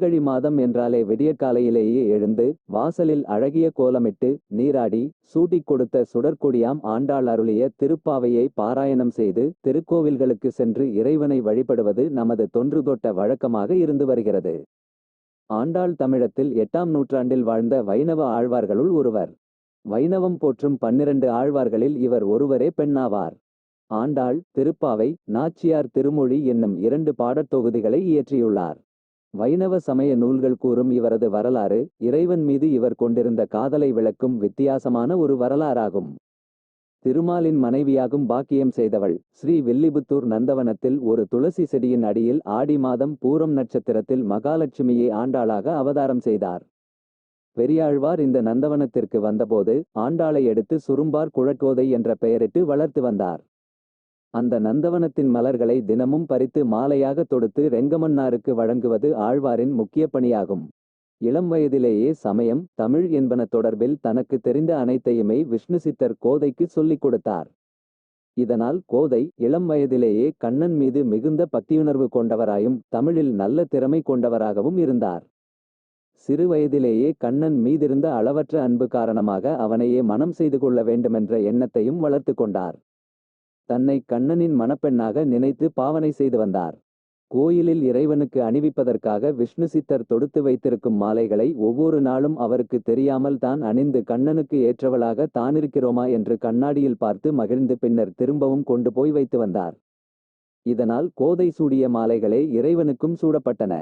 மார்கழி மாதம் என்றாலே விடியற்காலையிலேயே எழுந்து வாசலில் அழகிய கோலமிட்டு நீராடி சூட்டிக் கொடுத்த சுடற்கொடியாம் ஆண்டாள் அருளிய திருப்பாவையை பாராயணம் செய்து திருக்கோவில்களுக்கு சென்று இறைவனை வழிபடுவது நமது தொன்று தொட்ட வழக்கமாக இருந்து வருகிறது. ஆண்டாள் தமிழத்தில் எட்டாம் நூற்றாண்டில் வாழ்ந்த வைணவ ஆழ்வார்களுள் ஒருவர். வைணவம் போற்றும் பன்னிரண்டு ஆழ்வார்களில் இவர் ஒருவரே பெண்ணாவார். ஆண்டாள் திருப்பாவை நாச்சியார் திருமொழி என்னும் இரண்டு பாடத் தொகுதிகளை இயற்றியுள்ளார். வைணவ சமய நூல்கள் கூறும் இவரது வரலாறு இறைவன் மீது இவர் கொண்டிருந்த காதலை விளக்கும் வித்தியாசமான ஒரு வரலாறாகும். திருமாலின் மனைவியாகும் பாக்கியம் செய்தவள் ஸ்ரீ வில்லிபுத்தூர் நந்தவனத்தில் ஒரு துளசி செடியின் அடியில் ஆடி மாதம் பூரம் நட்சத்திரத்தில் மகாலட்சுமியை ஆண்டாளாக அவதாரம் செய்தார். பெரியாழ்வார் இந்த நந்தவனத்திற்கு வந்தபோது ஆண்டாளை எடுத்து சுரும்பார் குழக்கோதை என்ற பெயரிட்டு வளர்த்து வந்தார். அந்த நந்தவனத்தின் மலர்களை தினமும் பறித்து மாலையாக தொடுத்து ரெங்கமன்னாருக்கு வழங்குவது ஆழ்வாரின் முக்கிய பணியாகும். இளம் வயதிலேயே சமயம் தமிழ் என்பன தொடர்பில் தனக்கு தெரிந்த அனைத்தையுமே விஷ்ணு சித்தர் கோதைக்கு சொல்லிக் கொடுத்தார். இதனால் கோதை இளம் வயதிலேயே கண்ணன் மீது மிகுந்த பக்தியுணர்வு கொண்டவராயும் தமிழில் நல்ல திறமை கொண்டவராகவும் இருந்தார். சிறு வயதிலேயே கண்ணன் மீதிருந்த அளவற்ற அன்பு காரணமாக அவனையே மனம் செய்து கொள்ள வேண்டுமென்ற எண்ணத்தையும் வளர்த்து கொண்டார். தன்னை கண்ணனின் மணப்பெண்ணாக நினைத்து பாவனை செய்து வந்தார். கோயிலில் இறைவனுக்கு அணிவிப்பதற்காக விஷ்ணு சித்தர் தொடுத்து வைத்திருக்கும் மாலைகளை ஒவ்வொரு நாளும் அவருக்கு தெரியாமல் தான் அணிந்து கண்ணனுக்கு ஏற்றவளாக தானிருக்கிறோமா என்று கண்ணாடியில் பார்த்து மகிழ்ந்து பின்னர் திரும்பவும் கொண்டு போய் வைத்து வந்தார். இதனால் கோதை சூடிய மாலைகளே இறைவனுக்கும் சூடப்பட்டன.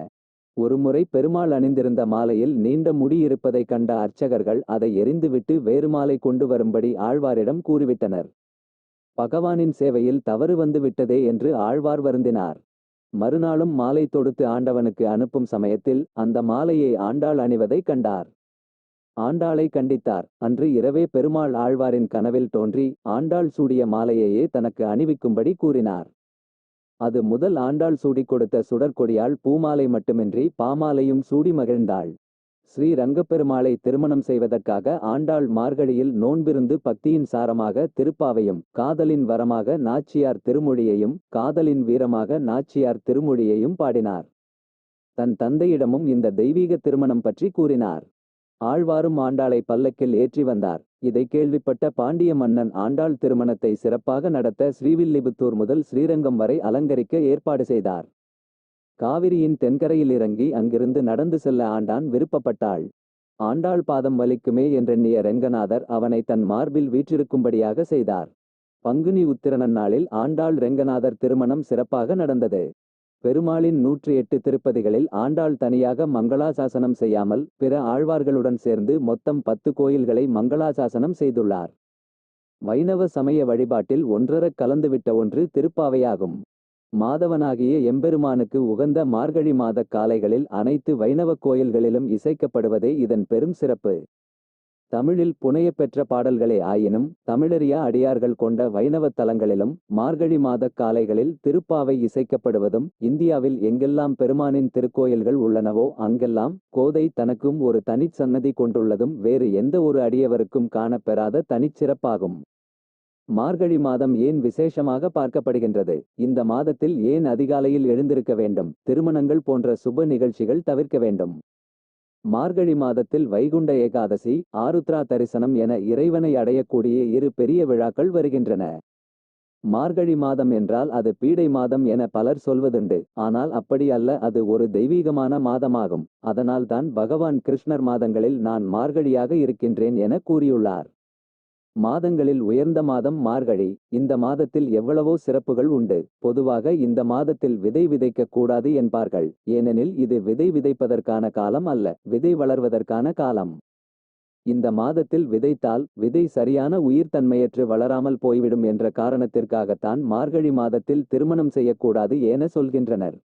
ஒருமுறை பெருமாள் அணிந்திருந்த மாலையில் நீண்ட முடி இருப்பதைக் கண்ட அர்ச்சகர்கள் அதை எரிந்துவிட்டு வேறு மாலை கொண்டு வரும்படி ஆழ்வாரிடம் கூறிவிட்டனர். பகவானின் சேவையில் தவறு வந்து விட்டதே என்று ஆழ்வார் வருந்தினார். மறுநாளும் மாலை தொடுத்து ஆண்டவனுக்கு அனுப்பும் சமயத்தில் அந்த மாலையை ஆண்டாள் அணிவதை கண்டார். ஆண்டாளை கண்டித்தார். அன்று இரவே பெருமாள் ஆழ்வாரின் கனவில் தோன்றி ஆண்டாள் சூடிய மாலையையே தனக்கு அணிவிக்கும்படி கூறினார். அது முதல் ஆண்டாள் சூடிக் கொடுத்த சுடற்கொடியால் பூமாலை மட்டுமின்றி பாமாலையும் சூடி மகிழ்ந்தாள். ஸ்ரீ ரங்கப்பெருமாளை திருமணம் செய்வதற்காக ஆண்டாள் மார்கழியில் நோன்பிருந்து பக்தியின் சாரமாக திருப்பாவையும் காதலின் வரமாக நாச்சியார் திருமொழியையும் காதலின் வீரமாக நாச்சியார் திருமொழியையும் பாடினார். தன் தந்தையிடமும் இந்த தெய்வீக திருமணம் பற்றி கூறினார். ஆழ்வாரும் ஆண்டாளை பல்லக்கில் ஏற்றி வந்தார். இதை கேள்விப்பட்ட பாண்டிய மன்னன் ஆண்டாள் திருமணத்தை சிறப்பாக நடத்த ஸ்ரீவில்லிபுத்தூர் முதல் ஸ்ரீரங்கம் வரை அலங்கரிக்க ஏற்பாடு செய்தார். காவிரியின் தென்கரையில் இறங்கி அங்கிருந்து நடந்து செல்ல ஆண்டான் விருப்பப்பட்டாள். ஆண்டாள் பாதம் வலிக்குமே என்றெண்ணிய ரெங்கநாதர் அவனை தன் மார்பில் வீற்றிருக்கும்படியாக செய்தார். பங்குனி உத்திரனன் நாளில் ஆண்டாள் ரெங்கநாதர் திருமணம் சிறப்பாக நடந்தது. பெருமாளின் நூற்றி எட்டு திருப்பதிகளில் ஆண்டாள் தனியாக மங்களாசாசனம் செய்யாமல் பிற ஆழ்வார்களுடன் சேர்ந்து மொத்தம் பத்து கோயில்களை மங்களாசாசனம் செய்துள்ளார். வைணவ சமய வழிபாட்டில் ஒன்றரக் கலந்துவிட்ட ஒன்று திருப்பாவையாகும். மாதவனாகிய எம்பெருமானுக்கு உகந்த மார்கழி மாதக் காலைகளில் அனைத்து வைணவக் கோயில்களிலும் இசைக்கப்படுவதே இதன் பெரும் சிறப்பு. தமிழில் புனையப்பெற்ற பாடல்களே ஆயினும் தமிழறியா அடியார்கள் கொண்ட வைணவத் தலங்களிலும் மார்கழி மாதக் காலைகளில் திருப்பாவை இசைக்கப்படுவதும் இந்தியாவில் எங்கெல்லாம் பெருமானின் திருக்கோயில்கள் உள்ளனவோ அங்கெல்லாம் கோதை தனக்கும் ஒரு தனிச் சன்னதி கொண்டுள்ளதும் வேறு எந்த ஒரு அடியவருக்கும் காணப்பெறாத தனிச்சிறப்பாகும். மார்கழி மாதம் ஏன் விசேஷமாக பார்க்கப்படுகின்றது? இந்த மாதத்தில் ஏன் அதிகாலையில் எழுந்திருக்க வேண்டும்? திருமணங்கள் போன்ற சுப நிகழ்ச்சிகள் தவிர்க்க வேண்டும். மார்கழி மாதத்தில் வைகுண்ட ஏகாதசி ஆருத்ரா தரிசனம் என இறைவனை அடையக்கூடிய இரு பெரிய விழாக்கள் வருகின்றன. மார்கழி மாதம் என்றால் அது பீடை மாதம் என பலர் சொல்வதுண்டு. ஆனால் அப்படி அல்ல அது ஒரு தெய்வீகமான மாதமாகும். அதனால்தான் பகவான் கிருஷ்ணர் மாதங்களில் நான் மார்கழியாக இருக்கின்றேன் என கூறியுள்ளார். மாதங்களில் உயர்ந்த மாதம் மார்கழி. இந்த மாதத்தில் எவ்வளவோ சிறப்புகள் உண்டு. பொதுவாக இந்த மாதத்தில் விதை விதைக்க கூடாது என்பார்கள். ஏனெனில் இது விதை விதைப்பதற்கான காலம் அல்ல விதை வளர்வதற்கான காலம். இந்த மாதத்தில் விதைத்தால் விதை சரியான உயிர்த்தன்மையற்று வளராமல் போய்விடும் என்ற காரணத்திற்காகத்தான் மார்கழி மாதத்தில் திருமணம் செய்யக்கூடாது என சொல்கின்றனர்.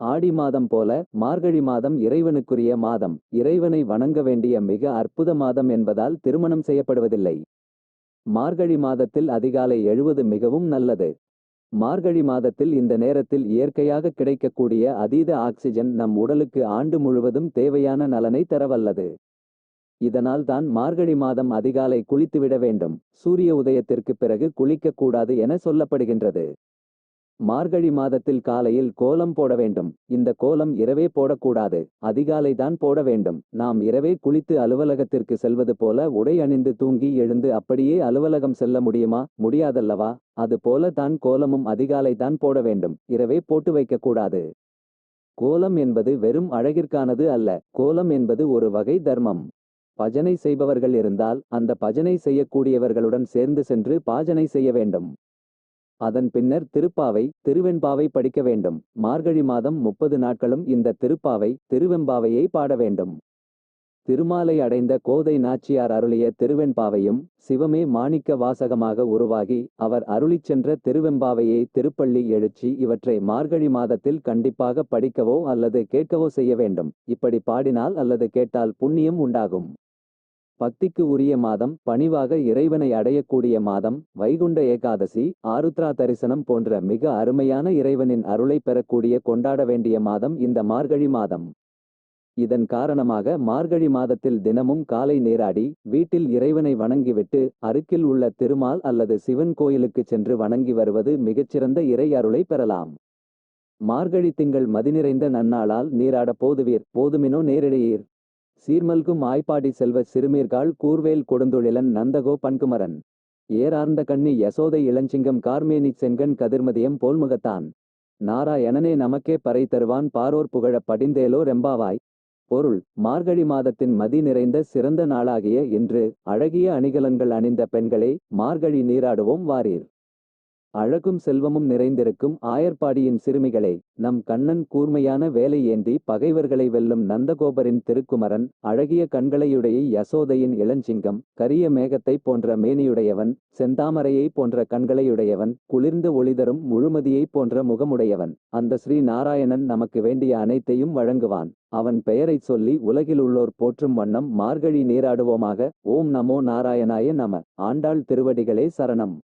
ஆடி மாதம் போல மார்கழி மாதம் இறைவனுக்குரிய மாதம். இறைவனை வணங்க வேண்டிய மிக அற்புத மாதம் என்பதால் திருமணம் செய்யப்படுவதில்லை. மார்கழி மாதத்தில் அதிகாலை எழுவது மிகவும் நல்லது. மார்கழி மாதத்தில் இந்த நேரத்தில் இயற்கையாக கிடைக்கக்கூடிய அதீத ஆக்சிஜன் நம் உடலுக்கு ஆண்டு முழுவதும் தேவையான நலனை தரவல்லது. இதனால் தான் மார்கழி மாதம் அதிகாலை குளித்துவிட வேண்டும். சூரிய உதயத்திற்கு பிறகு குளிக்கக்கூடாது என சொல்லப்படுகின்றது. மார்கழி மாதத்தில் காலையில் கோலம் போட வேண்டும். இந்த கோலம் இரவே போடக்கூடாது. அதிகாலை தான் போட வேண்டும். நாம் இரவே குளித்து அலுவலகத்திற்கு செல்வது போல உடை அணிந்து தூங்கி எழுந்து அப்படியே அலுவலகம் செல்ல முடியுமா? முடியாதல்லவா? அது போல தான் கோலமும் அதிகாலை தான் போட வேண்டும். இரவே போட்டு வைக்கக்கூடாது. கோலம் என்பது வெறும் அழகிற்கானது அல்ல. கோலம் என்பது ஒரு வகை தர்மம். பஜனை செய்பவர்கள் இருந்தால் அந்த பஜனை செய்யக்கூடியவர்களுடன் சேர்ந்து சென்று பாஜனை செய்ய வேண்டும். அதன் பின்னர் திருப்பாவை திருவெண்பாவை படிக்க வேண்டும். மார்கழி மாதம் முப்பது நாட்களும் இந்த திருப்பாவை திருவெம்பாவையை பாட வேண்டும். திருமாலை அடைந்த கோதை நாச்சியார் அருளிய திருவெண்பாவையும் சிவமே மாணிக்க வாசகமாக உருவாகி அவர் அருளிச் சென்ற திருவெம்பாவையை திருப்பள்ளி எழுச்சி இவற்றை மார்கழி மாதத்தில் கண்டிப்பாக படிக்கவோ அல்லது கேட்கவோ செய்ய வேண்டும். இப்படி பாடினால் அல்லது கேட்டால் புண்ணியம் உண்டாகும். பக்திக்கு உரிய மாதம் பணிவாக இறைவனை அடையக்கூடிய மாதம் வைகுண்ட ஏகாதசி ஆருத்ரா தரிசனம் போன்ற மிக அருமையான இறைவனின் அருளை பெறக்கூடிய கொண்டாட வேண்டிய மாதம் இந்த மார்கழி மாதம். இதன் காரணமாக மார்கழி மாதத்தில் தினமும் காலை நீராடி வீட்டில் இறைவனை வணங்கிவிட்டு அருகில் உள்ள திருமால் அல்லது சிவன் கோயிலுக்கு சென்று வணங்கி வருவது மிகச்சிறந்த இறை அருளை பெறலாம். மார்கழி திங்கள் மதிநிறைந்த நன்னாளால் நீராட போதுவீர் போதுமினோ நேரிடையீர். சீர்மல்கும் ஆய்ப்பாடி செல்வ சிறுமீர்கால் கூர்வேல் கொடுந்தொழிலன் நந்தகோ பன்குமரன். ஏறார்ந்த கண்ணி யசோதை இளஞ்சிங்கம் கார்மேனி செங்கன் கதிர்மதியம் போல்முகத்தான். நாராயணனே நமக்கே பறை தருவான் பாரோர் புகழப் படிந்தேலோ ரெம்பாவாய். பொருள் மார்கழி மாதத்தின் மதி நிறைந்த சிறந்த நாளாகிய இன்று அழகிய அணிகலன்கள் அணிந்த பெண்களே மார்கழி நீராடுவோம் வாரீர். அழகும் செல்வமும் நிறைந்திருக்கும் ஆயர்பாடியின் சிறுமிகளே நம் கண்ணன் கூர்மையான வேலை ஏந்தி பகைவர்களை வெல்லும் நந்தகோபரின் திருக்குமரன் அழகிய கண்களையுடைய யசோதையின் இளஞ்சிங்கம் கரிய மேகத்தை போன்ற மேனியுடையவன் செந்தாமரையை போன்ற கண்களையுடையவன் குளிர்ந்து ஒளிதரும் முழுமதியை போன்ற முகமுடையவன் அந்த ஸ்ரீ நாராயணன் நமக்கு வேண்டிய அனைத்தையும் வழங்குவான். அவன் பெயரைச் சொல்லி உலகில் உள்ளோர் போற்றும் வண்ணம் மார்கழி நீராடுவோமாக ஓம் நமோ நாராயணாய நம. ஆண்டாள் திருவடிகளே சரணம்.